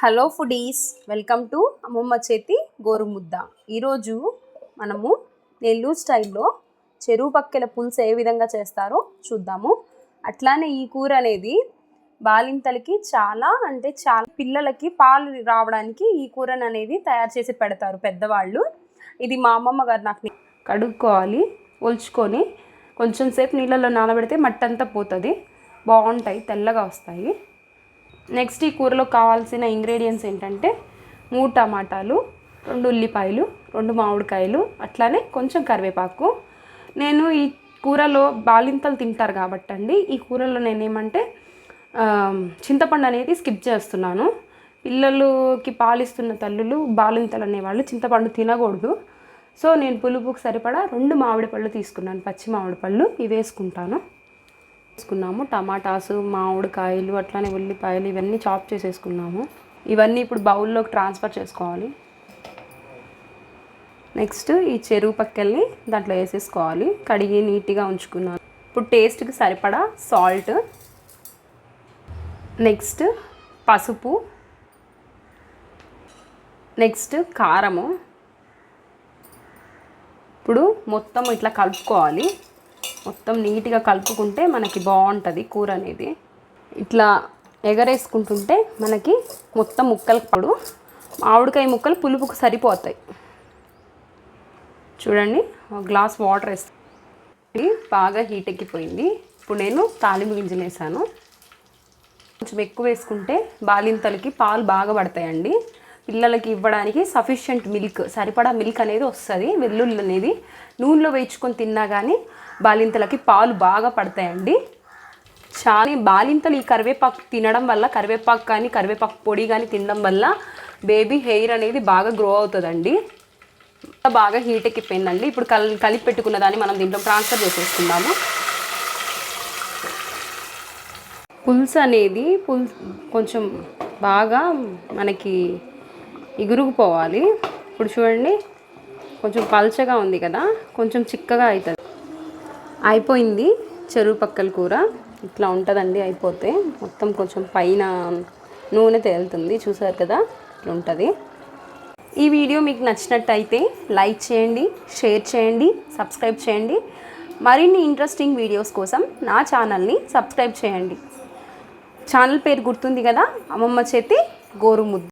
Hello foodies welcome to అమ్మమ్మ చేతి గోరుముద్ద. ఈరోజు మనము నెల్లూరు స్టైల్లో చెరువు పక్కెల పులుసు ఏ విధంగా చేస్తారో చూద్దాము. అట్లానే ఈ కూర అనేది బాలింతలకి చాలా అంటే చాలా పిల్లలకి పాలు రావడానికి ఈ కూరను అనేది తయారు చేసి పెడతారు పెద్దవాళ్ళు. ఇది మా అమ్మమ్మ గారు నాకు కడుక్కోవాలి ఒలుచుకొని కొంచెం సేపు నీళ్ళలో నానబెడితే మట్టంతా పోతుంది. బాగుంటాయి తెల్లగా వస్తాయి. నెక్స్ట్ ఈ కూరలో కావాల్సిన ఇంగ్రీడియంట్స్ ఏంటంటే మూడు టమాటాలు రెండు ఉల్లిపాయలు రెండు మామిడికాయలు అట్లానే కొంచెం కరివేపాకు. నేను ఈ కూరలో బాలింతలు తింటారు కాబట్టి అండి ఈ కూరలో నేనేమంటే ఏమంటే చింతపండు అనేది స్కిప్ చేస్తున్నాను. పిల్లలకి పాలిస్తున్న తల్లులు బాలింతలు అనేవాళ్ళు చింతపండు తినకూడదు. సో నేను పులుపుకి సరిపడా రెండు మామిడి పళ్ళు తీసుకున్నాను. పచ్చి మామిడి పళ్ళు ఇవి వేసుకుంటాను. తీసుకున్నాము టమాటాసు మామిడికాయలు అట్లానే ఉల్లిపాయలు ఇవన్నీ చాప్ చేసేసుకున్నాము. ఇవన్నీ ఇప్పుడు బౌల్లోకి ట్రాన్స్ఫర్ చేసుకోవాలి. నెక్స్ట్ ఈ చెరువు పక్కల్ని దాంట్లో వేసేసుకోవాలి. కడిగి నీట్గా ఉంచుకున్నాను. ఇప్పుడు టేస్ట్కి సరిపడా సాల్ట్. నెక్స్ట్ పసుపు. నెక్స్ట్ కారము. ఇప్పుడు మొత్తం ఇట్లా కలుపుకోవాలి. మొత్తం నీట్గా కలుపుకుంటే మనకి బాగుంటుంది కూర అనేది. ఇట్లా ఎగరేసుకుంటుంటే మనకి మొత్తం ముక్కలు పడు మామిడికాయ ముక్కలు పులుపుకు సరిపోతాయి. చూడండి ఒక గ్లాస్ వాటర్ వేస్తాను బాగా హీట్ ఎక్కిపోయింది. ఇప్పుడు నేను తాలింపు గింజలు వేసాను. కొంచెం ఎక్కువ వేసుకుంటే బాలింతలకి పాలు బాగా పడతాయండి. పిల్లలకి ఇవ్వడానికి సఫిషియంట్ మిల్క్ సరిపడా మిల్క్ అనేది వస్తుంది వెల్లుల్లి అనేది నూనెలో వేయించుకొని తిన్నా కానీ బాలింతలకి పాలు బాగా పడతాయండి. చాలా బాలింతలు ఈ కరివేపాకు తినడం వల్ల కరివేపాకు కానీ కరివేపాకు పొడి కానీ తినడం వల్ల బేబీ హెయిర్ అనేది బాగా గ్రో అవుతుందండి. బాగా హీట్ ఎక్కిపోయిందండి. ఇప్పుడు కల్ కలిపి పెట్టుకున్న దాన్ని మనం దీంట్లో ట్రాన్స్ఫర్ చేసేసుకుందాము. పులుసు అనేది పులుసు కొంచెం బాగా మనకి ఇగురుకుపోవాలి. ఇప్పుడు చూడండి కొంచెం పల్చగా ఉంది కదా కొంచెం చిక్కగా అవుతుంది. అయిపోయింది చెరువు పక్కల కూర. ఇట్లా ఉంటుందండి అయిపోతే మొత్తం కొంచెం పైన నూనె తేలుతుంది. చూసారు కదా ఇట్లా ఉంటుంది. ఈ వీడియో మీకు నచ్చినట్టయితే లైక్ చేయండి షేర్ చేయండి సబ్స్క్రైబ్ చేయండి. మరిన్ని ఇంట్రెస్టింగ్ వీడియోస్ కోసం నా ఛానల్ని సబ్స్క్రైబ్ చేయండి. ఛానల్ పేరు గుర్తుంది కదా అమ్మమ్మ చేతి గోరుముద్ద.